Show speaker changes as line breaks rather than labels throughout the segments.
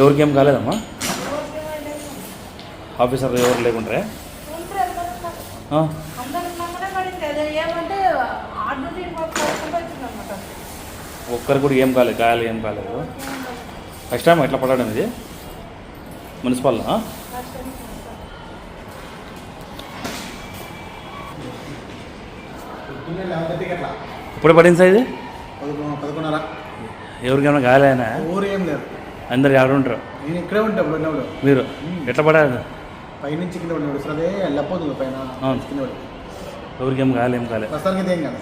ఎవరికి ఏం కాలేదమ్మా? ఆఫీసర్ ఎవరు లేకుంటారే ఆ, ఒక్కరికి కూడా ఏం కాలేదు గాయాలు ఏం కాలేదు. ఫస్ట్ టైం ఎట్లా పడడం ఇది మున్సిపల్ ఇప్పుడు పడింది సార్ ఇది?
పదకొండున్నర.
ఎవరికైనా గాయాలైనా?
ఊరు ఏం లేదు.
అందరు ఆడ ఉంటారు
నేను ఇక్కడే ఉంటా ఇప్పుడు ఉన్నప్పుడు
మీరు ఎట్లా పడారు
పైనుంచి కింద పడినాడు. సార్ అదే వెళ్ళపోతుంది పైన.
అవును.
కింద పడి.
ఎవరికి ఏం కాలేదు
ప్రస్తుతానికి ఏం కాదు.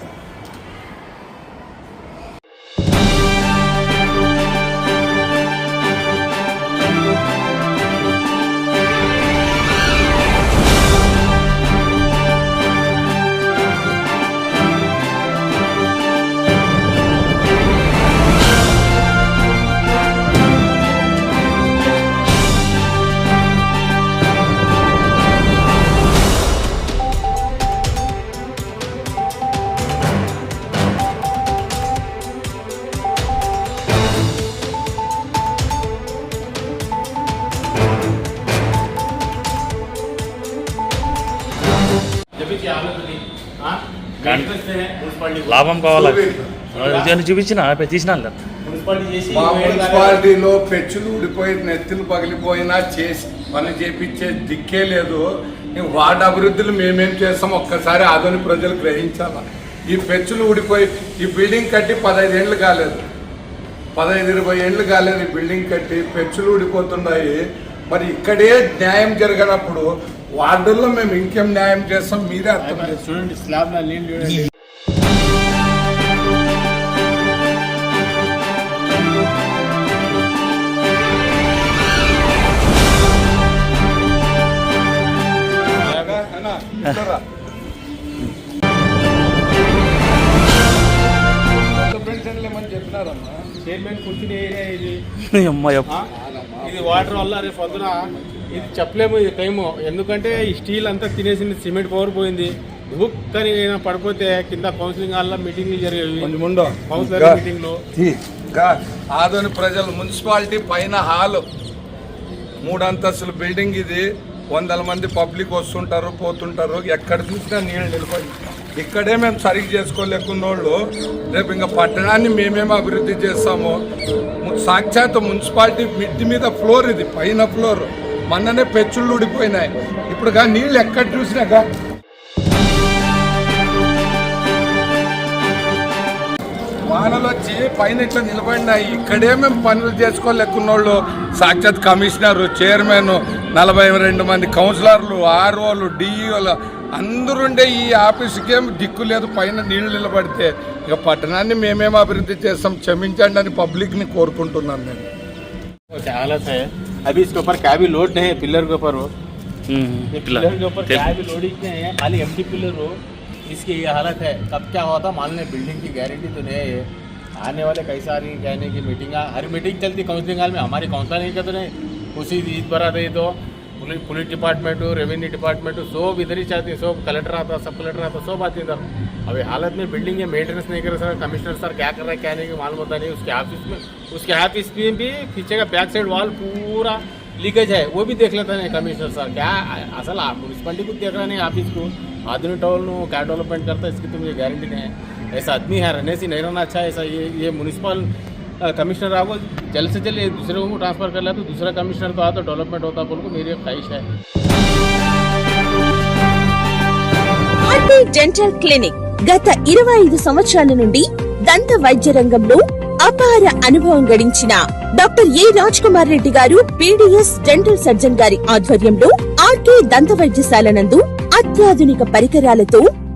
లాభం కావాలా? నేను చూపించిన తీసిన
మున్సిపాలిటీలో పెచ్చులు ఊడిపోయి నెత్తులు పగిలిపోయినా చేసి పని చేపించే దిక్కే లేదు. వార్డు అభివృద్ధులు మేమేం చేస్తాం? ఒక్కసారి ఆధునిక ప్రజలు గ్రహించాలా? ఈ పెచ్చులు ఊడిపోయి ఈ బిల్డింగ్ కట్టి పదహైదు ఏళ్ళు కాలేదు. పదహైదు ఇరవై ఏళ్ళు కాలేదు ఈ బిల్డింగ్ కట్టి పెచ్చులు ఊడిపోతున్నాయి. మరి ఇక్కడే న్యాయం జరగనప్పుడు వార్డుల్లో మేము ఇంకేం న్యాయం చేస్తాం? మీరే అర్థం
చూడండి స్లాబ్ చూడండి. చైర్మన్ కూర్చుని ఏరియా? ఇది. వాటర్ వల్ల రేపు పొద్దున ఇది చెప్పలేము ఇది టైము. ఎందుకంటే ఈ స్టీల్ అంతా తినేసింది సిమెంట్ పవర్ పోయింది. అని ఏమైనా పడిపోతే కింద కౌన్సిలింగ్ హాల్లో మీటింగ్లు జరిగేవి.
ఉండో.
కౌన్సిలర్ మీటింగ్లు
ఆదోని ప్రజలు మున్సిపాలిటీ పైన హాల్. మూడు అంతస్తుల బిల్డింగ్ ఇది. వందల మంది పబ్లిక్ వస్తుంటారు పోతుంటారు. ఎక్కడ చూసినా నీళ్ళు నిలిపోయి ఇక్కడే మేము సరిగ్గా చేసుకోలేకున్న వాళ్ళు రేపు ఇంకా పట్టణాన్ని మేమేమి అభివృద్ధి చేస్తాము. సాక్షాత్ మున్సిపాలిటీ మిడ్డి మీద ఫ్లోర్ ఇది పైన ఫ్లోర్. మొన్ననే పెచ్చుళ్ళు ఊడిపోయినాయి. ఇప్పుడు కానీ నీళ్ళు ఎక్కడ చూసినాగా వానలు వచ్చి పైన ఇట్లా నిలబడినాయి ఇక్కడే మేము పనులు చేసుకోలేకున్నోళ్ళు సాక్షాత్ కమిషనర్ చైర్మన్ నలభై రెండు మంది కౌన్సిలర్లు ఆర్ఓలు డిఈఓలు అందరుండే ఈ ఆఫీస్కి ఏం దిక్కు లేదు పైన నీళ్లు నిలబడితే ఇక పట్టణాన్ని మేమేం అభివృద్ధి చేస్తాం క్షమించండి అని పబ్లిక్ని కోరుకుంటున్నాను నేను
क्या हालत है अभी इसके ऊपर क्या भी लोड नहीं है पिलर के ऊपर वो ये पिलर के ऊपर क्या भी लोडिंग नहीं है खाली एम्प्टी पिलर हो इसकी ये हालत है कब क्या हुआ था मान लें बिल्डिंग की गारंटी तो नहीं है ये आने वाले कई सारी कहने की मीटिंग हर मीटिंग चलती काउंसलिंग हाल में, हमारी काउंसलर नहीं करते नहीं उसी ईद भरा रही तो police police department revenue department हो सब इधर ही चाहते हैं सब कलेक्टर आता, सब कलेक्टर आता, सब आते इधर। अभी हालत में बिल्डिंग है मेंटेनेंस नहीं कर रहे सर। कमिश्नर सर क्या कर रहा है क्या नहीं मालूम होता नहीं। उसके ऑफ़िस में उसके ऑफ़िस में भी पीछे का बैक साइड वॉल पूरा लीकेज है। वो भी देख लेता नहीं कमिश्नर सर। क्या असल म्यूनसिपलिटी को देख रहा नहीं ऑफ़िस को। आधुनिक टाउन क्या डेवलपमेंट करता है, इसकी तो मुझे गारंटी नहीं है। ऐसा आदमी है रहने से नहीं रहना अच्छा है ऐसा ये ये म्यूनसिपल कमिश्नर आपको जल्द से जल्द ये दूसरे को ट्रांसफर कर लिया तो दूसरा कमिश्नर तो आता डेवलपमेंट होता बोल को मेरी एक ख्वाहिश है
ఆర్టీ డెంటల్ క్లినిక్ గత ఇరవై ఐదు సంవత్సరాల నుండి దంత వైద్య రంగంలో అపార అనుభవం గడించిన డాక్టర్ ఏ రాజ్ కుమార్ రెడ్డి గారు పీడిఎస్ డెంటల్ సర్జన్ గారి ఆధ్వర్యంలో ఆర్కే దంత వైద్యశాల నందు అత్యాధునిక పరికరాలతో